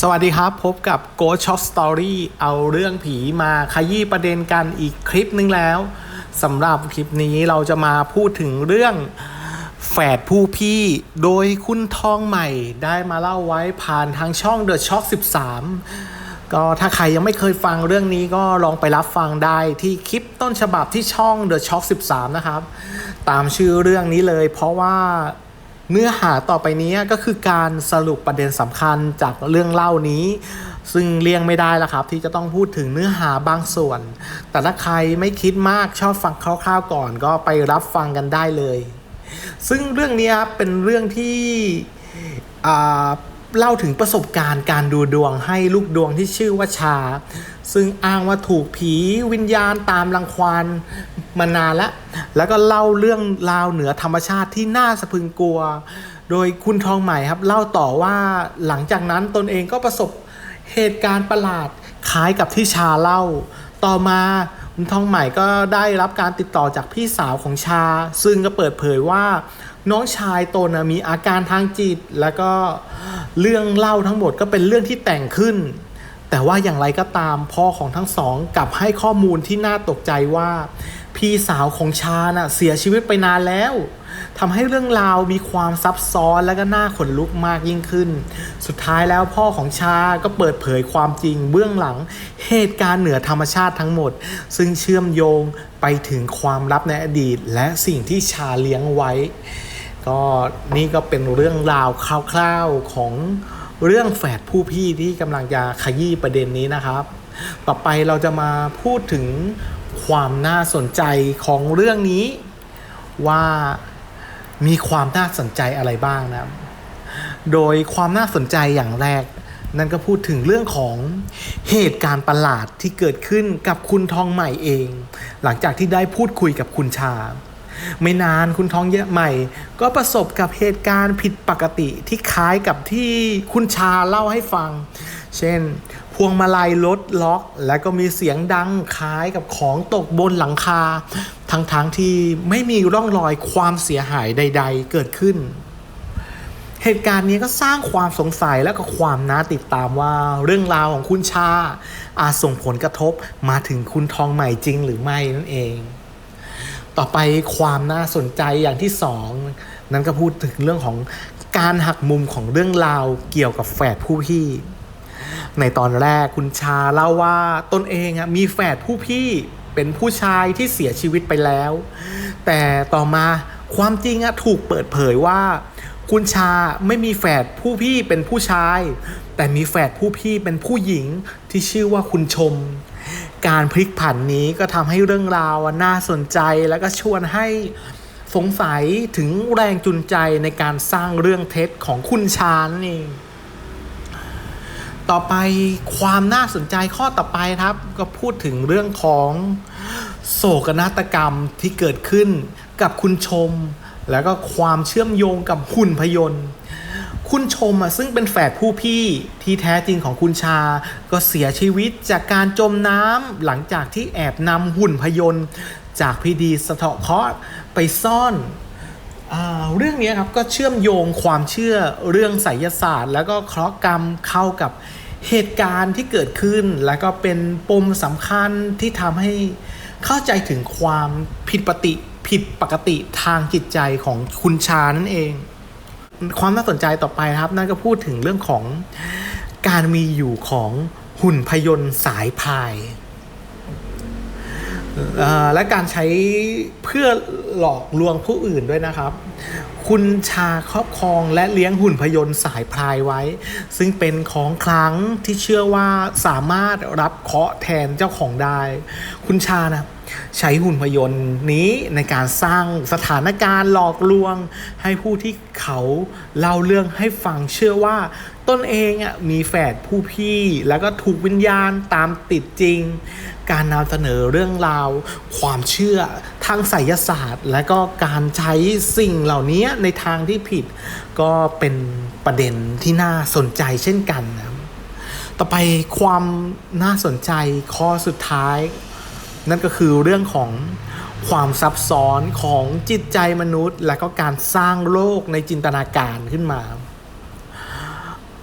สวัสดีครับ พบกับ Ghost Shop Story เอาเรื่องผีมาขยี้ประเด็นกันอีกคลิปนึงแล้วสำหรับคลิปนี้เราจะมาพูดถึงเรื่องแฝดผู้พี่ โดยคุณทองใหม่ได้มาเล่าไว้ผ่านทางช่อง The Shock 13 ก็ถ้าใครยังไม่เคยฟังเรื่องนี้ก็ลองไปรับฟังได้ที่คลิปต้นฉบับที่ช่อง The Shock 13 นะครับ ตามชื่อเรื่องนี้เลยเพราะว่า เนื้อหาต่อไปนี้ก็คือการสรุปประเด็นสำคัญจากเรื่องเล่านี้ ซึ่งเลี่ยงไม่ได้แล้วครับ ที่จะต้องพูดถึงเนื้อหาบางส่วน แต่ถ้าใครไม่คิดมากชอบฟังคร่าวๆก่อน ก็ไปรับฟังกันได้เลย ซึ่งเรื่องนี้เป็นเรื่องที่เล่าถึงประสบการณ์การดูดวงให้ลูกดวงที่ชื่อว่าชา ซึ่งอ้างว่าถูกผีวิญญาณตามรังควาน มานานแล้ว แล้วก็เล่าเรื่องราวเหนือธรรมชาติที่น่าสะพึงกลัว โดยคุณทองใหม่ครับ เล่าต่อว่าหลังจากนั้นตนเองก็ประสบเหตุการณ์ประหลาดคล้ายกับที่ชาเล่า ต่อมาคุณทองใหม่ก็ได้รับการติดต่อจากพี่สาวของชา ซึ่งก็เปิดเผยว่าน้องชายตนมีอาการทางจิต แล้วก็เรื่องเล่าทั้งหมดก็เป็นเรื่องที่แต่งขึ้น แต่ว่าอย่างไรก็ตามพ่อของทั้งสองกลับให้ข้อมูลที่น่าตกใจว่า พี่สาวของชาน่ะเสียชีวิตไปนานแล้วทำให้เรื่องราวมีความซับซ้อนและก็น่าขนลุกมากยิ่งขึ้น สุดท้ายแล้วพ่อของชาก็เปิดเผยความจริงเบื้องหลังเหตุการณ์เหนือธรรมชาติทั้งหมด ซึ่งเชื่อมโยงไปถึงความลับในอดีต และสิ่งที่ชาเลี้ยงไว้ ก็นี่ก็เป็นเรื่องราวคร่าวๆของเรื่องแฝดผู้พี่ที่กำลังจะขยี้ประเด็นนี้นะครับ ต่อไปเราจะมาพูดถึง ความน่าสนใจของเรื่องนี้ว่ามีความน่าสนใจอะไรบ้างนะครับ โดยความน่าสนใจอย่างแรก นั่นก็พูดถึงเรื่องของเหตุการณ์ประหลาดที่เกิดขึ้นกับคุณทองใหม่เอง หลังจากที่ได้พูดคุยกับคุณชา ไม่นานคุณทองเยอะใหม่ ก็ประสบกับเหตุการณ์ผิดปกติที่คล้ายกับที่คุณชาเล่าให้ฟัง เช่น พวงมาลัยรถล็อก แล้วก็มีเสียงดังคล้ายกับของตกบนหลังคา ทั้งๆทที่ไม่มีร่องรอยความเสียหายใด ๆ เกิดขึ้น เหตุการณ์นี้ก็สร้างความสงสัยและก็ความน่าติดตามว่าเรื่องราวของคุณชา อาจส่งผลกระทบมาถึงคุณทองใหม่จริงหรือไม่นั่นเอง ต่อไปความน่าสนใจอย่างที่สองนั่นก็พูดถึงเรื่องของการหักมุมของเรื่องราวเกี่ยวกับแฝดผู้พี่ ในตอนแรกคุณชาเล่าว่าตนเองมีแฝดผู้พี่เป็นผู้ชายที่เสียชีวิตไปแล้ว แต่ต่อมาความจริงถูกเปิดเผยว่า คุณชาไม่มีแฝดผู้พี่เป็นผู้ชาย แต่มีแฝดผู้พี่เป็นผู้หญิงที่ชื่อว่าคุณชม การพลิกผันนี้ก็ทำให้เรื่องราวน่าสนใจแล้วก็ชวนให้สงสัยถึงแรงจูงใจในการสร้างเรื่องเท็จของคุณชานั่นเอง ต่อไปความน่าสนใจข้อต่อไปครับ ก็พูดถึงเรื่องของโศกนาฏกรรมที่เกิดขึ้นกับคุณชม แล้วก็ความเชื่อมโยงกับหุ่นพยนต์ คุณชมอะซึ่งเป็นแฝดผู้พี่ที่แท้จริงของคุณชา ก็เสียชีวิตจากการจมน้ำหลังจากที่แอบนำหุ่นพยนต์ จากพิธีสะเทาะเคาะไปซ่อน เรื่องนี้ครับก็เชื่อมโยงความเชื่อเรื่องไสยศาสตร์ แล้วก็เคราะห์กรรมเข้ากับเหตุการณ์ที่เกิดขึ้น แล้วก็เป็นปมสำคัญที่ทำให้เข้าใจถึงความผิดปกติผิดปกติทางจิตใจของคุณชานั่นเอง ความน่าสนใจต่อไปครับ นั่นก็พูดถึงเรื่องของการมีอยู่ของหุ่นพยนต์สายพายและการใช้เพื่อหลอกลวงผู้อื่นด้วยนะครับ คุณชาครอบครองและเลี้ยงหุ่นพยนต์สายพลายไว้ ซึ่งเป็นของคลังที่เชื่อว่าสามารถรับเคาะแทนเจ้าของได้ คุณชานะใช้หุ่นพยนต์นี้ในการสร้างสถานการณ์หลอกลวง ให้ผู้ที่เขาเล่าเรื่องให้ฟังเชื่อว่า ตนเองอะมีแฝดผู้พี่แล้วก็ถูกวิญญาณตามติดจริง การนำเสนอเรื่องราว ความเชื่อทางไสยศาสตร์ และก็การใช้สิ่งเหล่านี้ในทางที่ผิด ก็เป็นประเด็นที่น่าสนใจเช่นกันนะต่อไปความน่าสนใจข้อสุดท้าย นั่นก็คือเรื่องของความซับซ้อนของจิตใจมนุษย์ และก็การสร้างโลกในจินตนาการขึ้นมา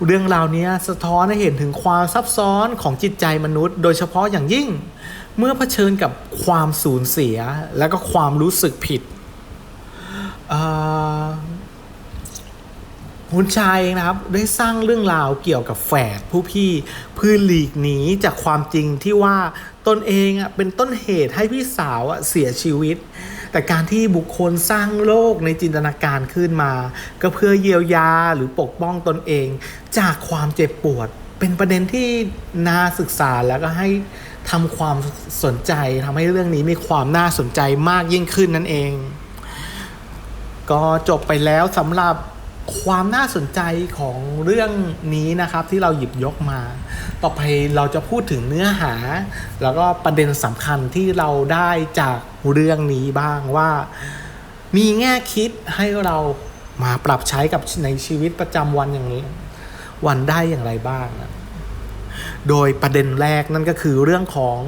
เรื่องราวเนี้ยสะท้อนให้เห็นถึงความซับซ้อนของจิตใจมนุษย์ โดยเฉพาะอย่างยิ่ง เมื่อเผชิญกับความสูญเสียและก็ความรู้สึกผิดคุณชายเองนะครับได้สร้างเรื่องราวเกี่ยวกับแฝดผู้พี่เพื่อหลีกหนีจากความจริงที่ว่า ตนเองอะเป็นต้นเหตุให้พี่สาวอะเสียชีวิต แต่การที่บุคคลสร้างโลกในจินตนาการขึ้นมา ก็เพื่อเยียวยาหรือปกป้องตนเอง จากความเจ็บปวด เป็นประเด็นที่น่าศึกษาแล้วก็ให้ทำความสนใจทำให้เรื่องนี้มีความน่าสนใจมากยิ่งขึ้นนั่นเอง ก็จบไปแล้วสำหรับความน่าสนใจของเรื่องนี้นะครับที่เราหยิบยกมา ต่อไปเราจะพูดถึงเนื้อหา แล้วก็ประเด็นสำคัญที่เราได้จากเรื่องนี้บ้างว่า มีแง่คิดให้เรามาปรับใช้กับในชีวิตประจำวันอย่างนี้วันได้อย่างไรบ้างนะโดยประเด็นแรกนั่นก็คือเรื่องของ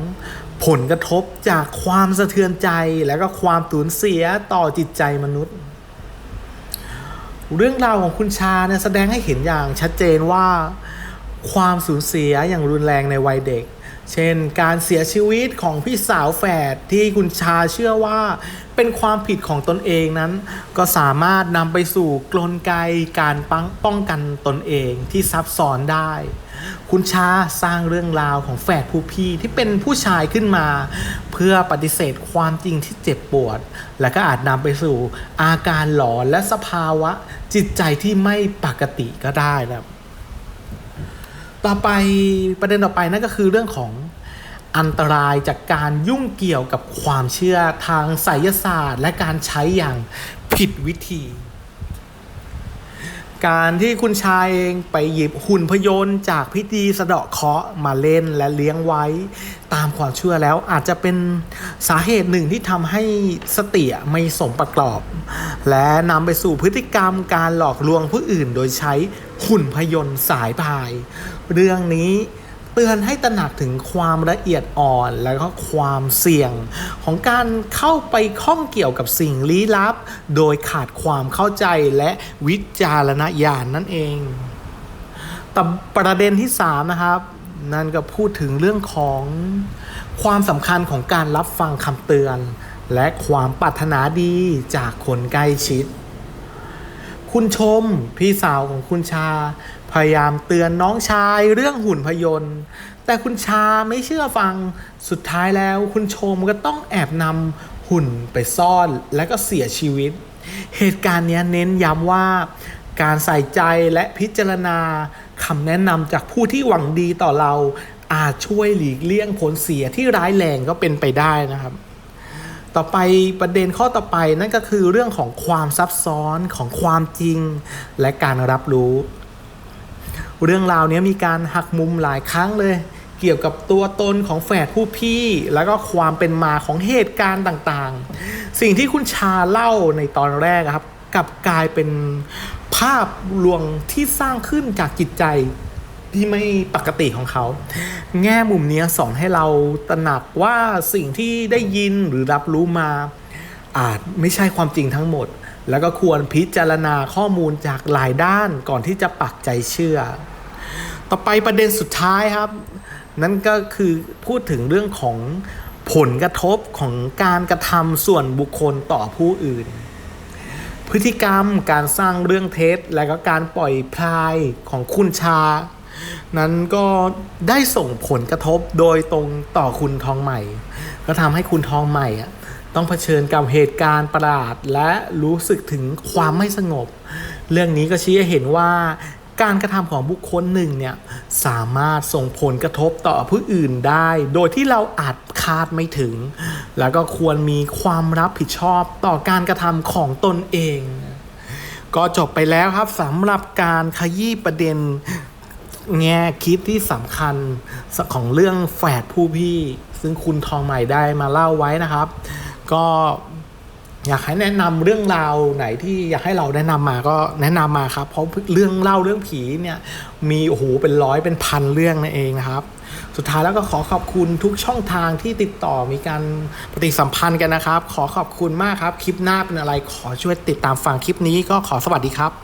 ผลกระทบจากความสะเทือนใจและก็ความสูญเสียต่อจิตใจมนุษย์ เรื่องราวของคุณชาเนี่ยแสดงให้เห็นอย่างชัดเจนว่า ความสูญเสียอย่างรุนแรงในวัยเด็ก เช่น การเสียชีวิตของพี่สาวแฝดที่คุณชาเชื่อว่า เป็นความผิดของตนเองนั้น ก็สามารถนำไปสู่กลไกการป้องป้องกันตนเองที่ซับซ้อนได้ คุณชาสร้างเรื่องราวของแฝดผู้พี่ที่เป็นผู้ชายขึ้นมา เพื่อปฏิเสธความจริงที่เจ็บปวด และก็อาจนำไปสู่อาการหลอนและสภาวะจิตใจที่ไม่ปกติก็ได้นะครับ ต่อไปประเด็นต่อไปนั่นก็คือเรื่องของอันตรายจากการยุ่งเกี่ยวกับความเชื่อทางไสยศาสตร์ และการใช้อย่างผิดวิธี การที่คุณชายเองไปหยิบหุ่นพยนต์จากพิธีสะเดาะเคราะห์มาเล่นและเลี้ยงไว้ ตามความเชื่อแล้วอาจจะเป็นสาเหตุหนึ่งที่ทำให้สติไม่สมประกอบ และนำไปสู่พฤติกรรมการหลอกลวงผู้อื่นโดยใช้หุ่นพยนต์สายพาย เรื่องนี้ เตือนให้ตระหนักถึงความละเอียดอ่อน และก็ความเสี่ยง ของการเข้าไปข้องเกี่ยวกับสิ่งลี้ลับ โดยขาดความเข้าใจและวิจารณญาณนนั่นเองแต่ประเด็นที่ 3 นะครับ นั่นก็พูดถึงเรื่องของความสำคัญของการรับฟังคำเตือน และความปรารถนาดีจากคนใกล้ชิด คุณชมพี่สาวของคุณชา พยายามเตือนน้องชายเรื่องหุ่นพยนต์ แต่คุณชาไม่เชื่อฟังสุดท้ายแล้วคุณชมก็ต้องแอบนำหุ่นไปซ่อนและก็เสียชีวิต เหตุการณ์นี้เน้นย้ำว่าการใส่ใจและพิจารณาคำแนะนำจากผู้ที่หวังดีต่อเรา อาจช่วยหลีกเลี่ยงผลเสียที่ร้ายแรงก็เป็นไปได้นะครับ ต่อไปประเด็นข้อต่อไปนั่นก็คือเรื่องของความซับซ้อนของความจริง และการรับรู้ เรื่องราวนี้มีการหักมุมหลายครั้งเลย เกี่ยวกับตัวตนของแฝดผู้พี่ แล้วก็ความเป็นมาของเหตุการณ์ต่างๆ สิ่งที่คุณชาเล่าในตอนแรกครับกลับกลายเป็นภาพลวงที่สร้างขึ้นจากจิตใจที่ไม่ปกติของเขา แง่มุมนี้สอนให้เราตระหนักว่าสิ่งที่ได้ยินหรือรับรู้มา อาจไม่ใช่ความจริงทั้งหมด แล้วก็ควรพิจารณาข้อมูลจากหลายด้านก่อนที่จะปักใจเชื่อ ต่อไปประเด็นสุดท้ายครับ นั่นก็คือพูดถึงเรื่องของผลกระทบของการกระทำส่วนบุคคลต่อผู้อื่น พฤติกรรมการสร้างเรื่องเท็จ และก็การปล่อยพลายของคุณชา นั้นก็ได้ส่งผลกระทบโดยตรงต่อคุณทองใหม่ ก็ทำให้คุณทองใหม่อะ ต้องเผชิญกับเหตุการณ์ประหลาด และรู้สึกถึงความไม่สงบ เรื่องนี้ก็ชี้ให้เห็นว่าการกระทำของบุคคลหนึ่งเนี่ยสามารถส่งผลกระทบต่อผู้อื่นได้ โดยที่เราอาจคาดไม่ถึง แล้วก็ควรมีความรับผิดชอบต่อการกระทำของตนเอง ก็จบไปแล้วครับสำหรับการขยี้ประเด็นแง่คิดที่สำคัญของเรื่องแฝดผู้พี่ ซึ่งคุณทองใหม่ได้มาเล่าไว้นะครับ ก็อยากให้แนะนำเรื่องราวไหนที่อยากให้เราแนะนำมาก็แนะนำมาครับ เพราะเรื่องเล่าเรื่องผีเนี่ยมีโอ้โหเป็นร้อยเป็นพันเรื่องนั่นเองนะครับ สุดท้ายแล้วก็ขอขอบคุณทุกช่องทางที่ติดต่อมีการปฏิสัมพันธ์กันนะครับ ขอขอบคุณมากครับ คลิปหน้าเป็นอะไรขอช่วยติดตามฟังคลิปนี้ก็ขอสวัสดีครับ